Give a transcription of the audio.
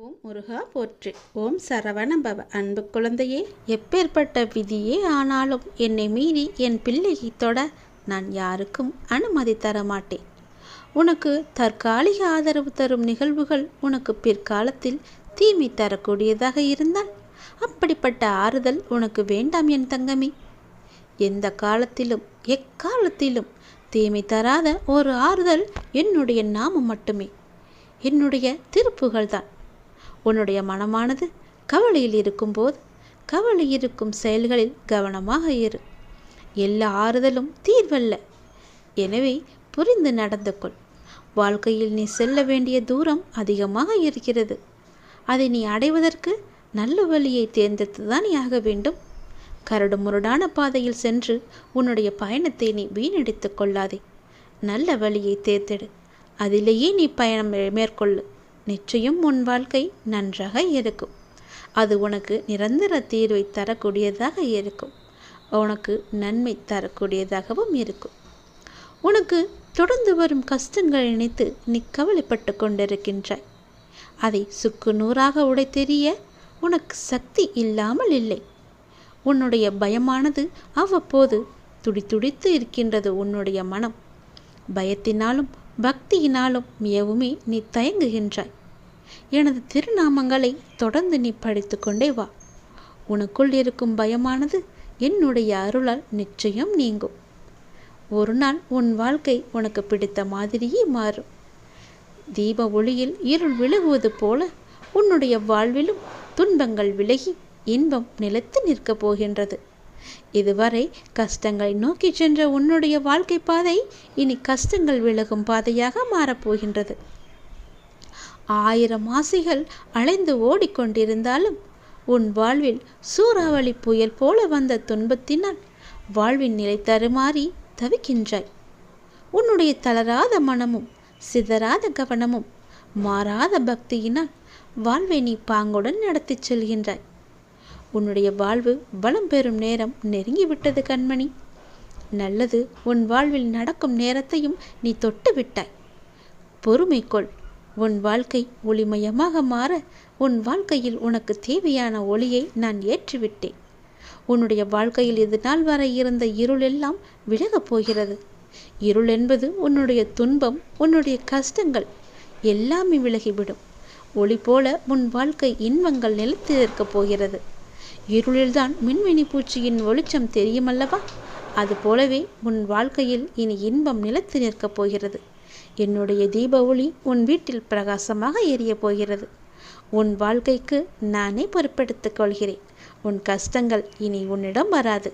ஓம் முருகா போற்று. ஓம் சரவணபவ அன்பு குழந்தையே எப்பேற்பட்ட விதியே ஆனாலும் என்னை மீறி என் பிள்ளையை தொட நான் யாருக்கும் அனுமதி தர மாட்டேன் உனக்கு தற்காலிக ஆதரவு தரும் நிகழ்வுகள் உனக்கு பிற்காலத்தில் தீமை தரக்கூடியதாக இருந்தால் அப்படிப்பட்ட ஆறுதல் உனக்கு வேண்டாம் என் தங்கமி. எந்த காலத்திலும் எக்காலத்திலும் தீமை தராத ஒரு ஆறுதல் என்னுடைய நாமம் மட்டுமே. என்னுடைய திருப்புகள்தான். உன்னுடைய மனமானது கவலையில் இருக்கும்போது கவலை இருக்கும் செயல்களில் கவனமாக இரு. எல்லா ஆறுதலும் தீர்வல்ல. எனவே புரிந்து நடந்து கொள். வாழ்க்கையில் நீ செல்ல வேண்டிய தூரம் அதிகமாக இருக்கிறது. அதை நீ அடைவதற்கு நல்ல வழியை தேர்ந்தெடுத்துதான் ஆக வேண்டும். கரடு முரடான பாதையில் சென்று உன்னுடைய பயணத்தை நீ வீணடித்துக் கொள்ளாதே. நல்ல வழியை தேர்ந்தெடு. அதிலேயே நீ பயணம் மேற்கொள்ளு. நிச்சயம் உன் வாழ்க்கை நன்றாக இருக்கும். அது உனக்கு நிரந்தர தீர்வை தரக்கூடியதாக இருக்கும். உனக்கு நன்மை தரக்கூடியதாகவும் இருக்கும். உனக்கு தொடர்ந்து வரும் கஷ்டங்கள் நினைத்து நீ கவலைப்பட்டு கொண்டிருக்கின்றாய். அதை சுக்கு நூறாக உடைத்தெறிய உனக்கு சக்தி இல்லாமல் இல்லை. உன்னுடைய பயமானது அவ்வப்போது துடித்துடித்து இருக்கின்றது உன்னுடைய மனம். பயத்தினாலும் பக்தியினாலும் மிகவுமே நீ தயங்குகின்றாய். எனது திருநாமங்களை தொடர்ந்து நீ படித்துக்கொண்டே வா. உனக்குள் இருக்கும் பயமானது என்னுடைய அருளால் நிச்சயம் நீங்கும். ஒரு நாள் உன் வாழ்க்கை உனக்கு பிடித்த மாதிரியே மாறும். தீப ஒளியில் இருள் விலகுவது போல உன்னுடைய வாழ்விலும் துன்பங்கள் விலகி இன்பம் நிலைத்து நிற்கப் போகின்றது. இதுவரை கஷ்டங்களை நோக்கி சென்ற உன்னுடைய வாழ்க்கை பாதை இனி கஷ்டங்கள் விலகும் பாதையாக மாறப்போகின்றது. ஆயிரம் ஆசைகள் அலைந்து ஓடிக்கொண்டிருந்தாலும் உன் வாழ்வில் சூறாவளி புயல் போல வந்த துன்பத்தினால் வாழ்வின் நிலை தருமாறி தவிக்கின்றாய். உன்னுடைய தளராத மனமும் சிதறாத கவனமும் மாறாத பக்தியினால் வாழ்வை நீ பாங்குடன் நடத்திச் செல்கின்றாய். உன்னுடைய வாழ்வு வளம் பெறும் நேரம் நெருங்கிவிட்டது கண்மணி. நல்லது உன் வாழ்வில் நடக்கும் நேரத்தையும் நீ தொட்டு விட்டாய். பொறுமை கொள். உன் வாழ்க்கை ஒளிமயமாக மாற உன் வாழ்க்கையில் உனக்கு தேவையான ஒளியை நான் ஏற்றிவிட்டேன். உன்னுடைய வாழ்க்கையில் இது நாள் வரை இருந்த இருள் எல்லாம் விலகப் போகிறது. இருள் என்பது உன்னுடைய துன்பம் உன்னுடைய கஷ்டங்கள் எல்லாமே விலகிவிடும். ஒளி போல உன் வாழ்க்கை இன்பங்கள் நிலைத்து இருக்கப் போகிறது. இருளில்தான் மின்மினி பூச்சியின் ஒளிச்சம் தெரியுமல்லவா? அது போலவே உன் வாழ்க்கையில் இனி இன்பம் நிலத்து நிற்கப் போகிறது. என்னுடைய தீப ஒளி உன் வீட்டில் பிரகாசமாக எரியப் போகிறது. உன் வாழ்க்கைக்கு நானே பொறுப்பெடுத்துக் கொள்கிறேன். உன் கஷ்டங்கள் இனி உன்னிடம் வராது.